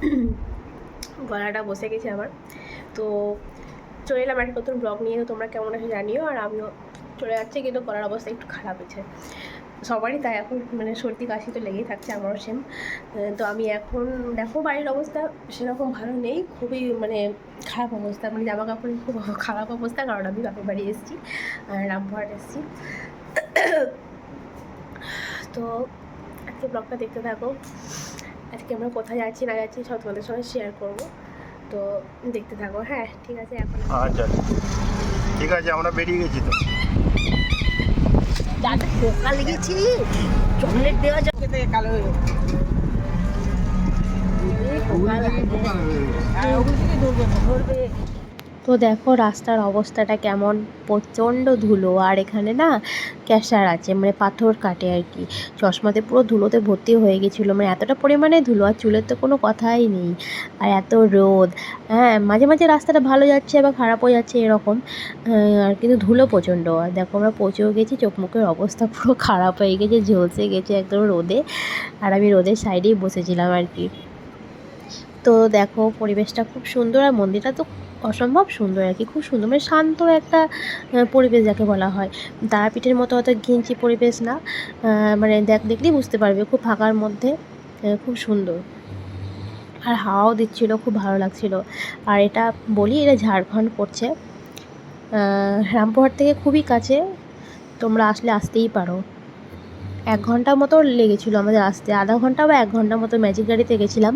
গলাটা বসে গেছে আমার তো চলে এলাম একটা নতুন ব্লগ নিয়ে তোমরা কেমন আছে জানিও, আর আমিও চলে যাচ্ছে, কিন্তু গলার অবস্থা একটু খারাপ হয়েছে। সবারই তাই, এখন মানে সর্দি কাশি তো লেগেই থাকছে, আমারও সেম তো আমি এখন দেখো বাড়ির অবস্থা, সেরকম ভালো নেই, খুবই মানে খারাপ অবস্থা মানে জামা কাপড়ের খুব খারাপ অবস্থা, কারণ আমি বাপের বাড়ি এসেছি, আর রামপুরহাট এসেছি। তো আজকে ব্লগটা দেখতে থাকো। আজকে আমরা কোথায় যাচ্ছি না যাচ্ছি সব তোমাদের সঙ্গে শেয়ার করব। তো দেখতে থাকো হ্যাঁ ঠিক আছে এখন আচ্ছা ঠিক আছে আমরা বেরিয়ে গেছি তো। দাদা পোকা লেগেছি। চকলেট দেওয়া যাবে। তো দেখো রাস্তার অবস্থাটা কেমন? প্রচণ্ড ধুলো। আর এখানে না ক্যাশার আছে মানে পাথর কাটে আর কি। চশমাতে পুরো ধুলোতে ভর্তি হয়ে গেছিল। মানে এতটা পরিমাণে ধুলো, আর চুলের তো কোনো কথাই নেই। আর এত রোদ। হ্যাঁ মাঝে মাঝে রাস্তাটা ভালো যাচ্ছে আবার খারাপও যাচ্ছে এরকম। আর কিন্তু ধুলো প্রচণ্ড। আর দেখো আমরা পৌঁছেও গেছি, চোখ মুখের অবস্থা পুরো খারাপ হয়ে গেছে, ঝলসে গেছে একদম রোদে। আর আমি রোদের সাইডেই বসেছিলাম আর কি। তো দেখো পরিবেশটা খুব সুন্দর, আর মন্দিরটা তো অসম্ভব সুন্দর আর কি, খুব সুন্দর মানে শান্ত একটা পরিবেশ যাকে বলা হয়। তারাপীঠের মতো অত ঘিঞ্চি পরিবেশ না মানে দেখ, দেখলেই বুঝতে পারবে, খুব ফাঁকার মধ্যে খুব সুন্দর। আর হাওয়াও দিচ্ছিল, খুব ভালো লাগছিল। আর এটা বলি, এটা ঝাড়খণ্ড পড়ছে। রামপুরহাট থেকে খুবই কাছে, তোমরা আসলে আসতেই পারো। এক ঘণ্টা মতো লেগেছিলো আমাদের আসতে, আধা ঘণ্টা বা এক ঘণ্টা মতো ম্যাজিক গাড়িতে গেছিলাম।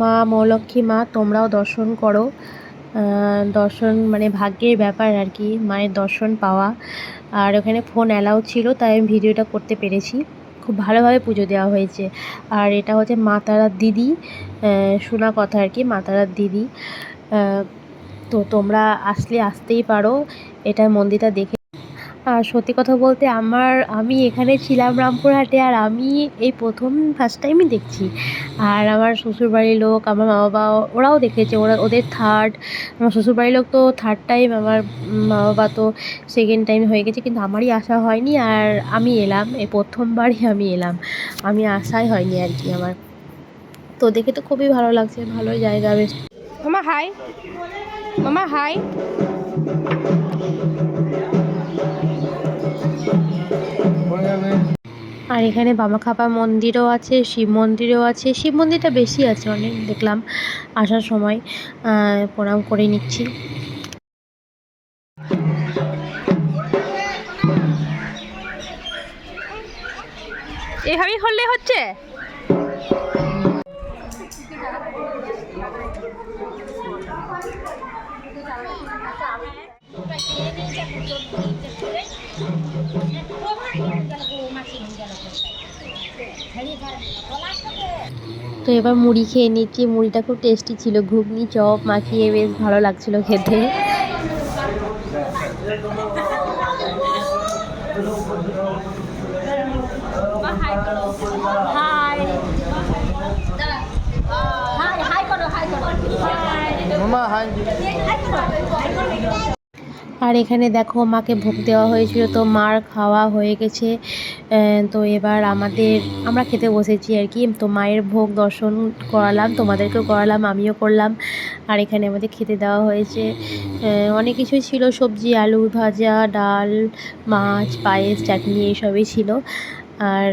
মা মৌলক্ষ্মী মা তোমরাও দর্শন করো। দর্শন মানে ভাগ্যের ব্যাপার আর কি মায়ের দর্শন পাওয়া। আর ওখানে ফোন অ্যালাউ ছিল, তাই আমি ভিডিওটা করতে পেরেছি। খুব ভালোভাবে পুজো দেওয়া হয়েছে। আর এটা হচ্ছে মা তারার দিদি শোনা কথা আর কি মাতারার দিদি। তো তোমরা আসলে আসতেই পারো এটা মন্দিরটা দেখে। আর সত্যি কথা বলতে আমার, আমি এখানে ছিলাম রামপুরহাটে, আর আমি এই প্রথম ফার্স্ট টাইমই দেখছি। আর আমার শ্বশুরবাড়ির লোক, আমার মা বাবা ওরাও দেখেছে, ওরা ওদের থার্ড আমার শ্বশুরবাড়ির লোক তো থার্ড টাইম আমার মা বাবা তো সেকেন্ড টাইম হয়ে গেছে, কিন্তু আমারই আসা হয়নি আর আমি এলাম, এই প্রথমবারই আমি এলাম, আমি আসাই হয়নি আর কি আমার। তো দেখে তো খুবই ভালো লাগছে ভালো জায়গা, বেশ। মামা হাই মামা হাই আর এখানে বামাখাপা মন্দিরও আছে, শিব মন্দিরও আছে। শিব মন্দিরটা বেশি আছে অনেক, দেখলাম আসার সময়। প্রণাম করে নিচ্ছি। এভাবেই হলে হচ্ছে? তো এবার মুড়ি খেয়ে নিচ্ছি। মুড়িটা খুব টেস্টি ছিল। ঘুগনি চপ মাখিয়ে বেশ ভালো লাগছিল খেতে। মামা হাই। আর এখানে দেখো মাকে ভোগ দেওয়া হয়েছিল, তো মার খাওয়া হয়ে গেছে। তো এবার আমাদের, আমরা খেতে বসেছি আর কি। তো মায়ের ভোগ দর্শন করালাম, তোমাদেরকেও করালাম, আমিও করলাম। আর এখানে আমাদের খেতে দেওয়া হয়েছে অনেক কিছুই ছিল। সবজি, আলু ভাজা, ডাল, মাছ, পায়েস, চাটনি এইসবই ছিল। আর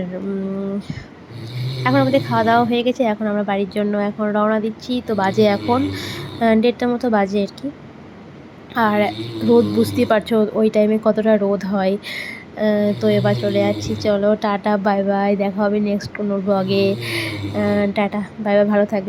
এখন আমাদের খাওয়া দাওয়া হয়ে গেছে। এখন আমরা বাড়ির জন্য এখন রওনা দিচ্ছি। তো বাজে এখন দেড়টার মতো বাজে আর কি। আর রোদ বুঝতেই পারছ, ওই টাইমে কতটা রোদ হয়। তো এবার চলে যাচ্ছি। চলো, টাটা বাই বাই দেখা হবে নেক্সট কোনো ব্লগে টাটা বাই বাই ভালো থাকবে।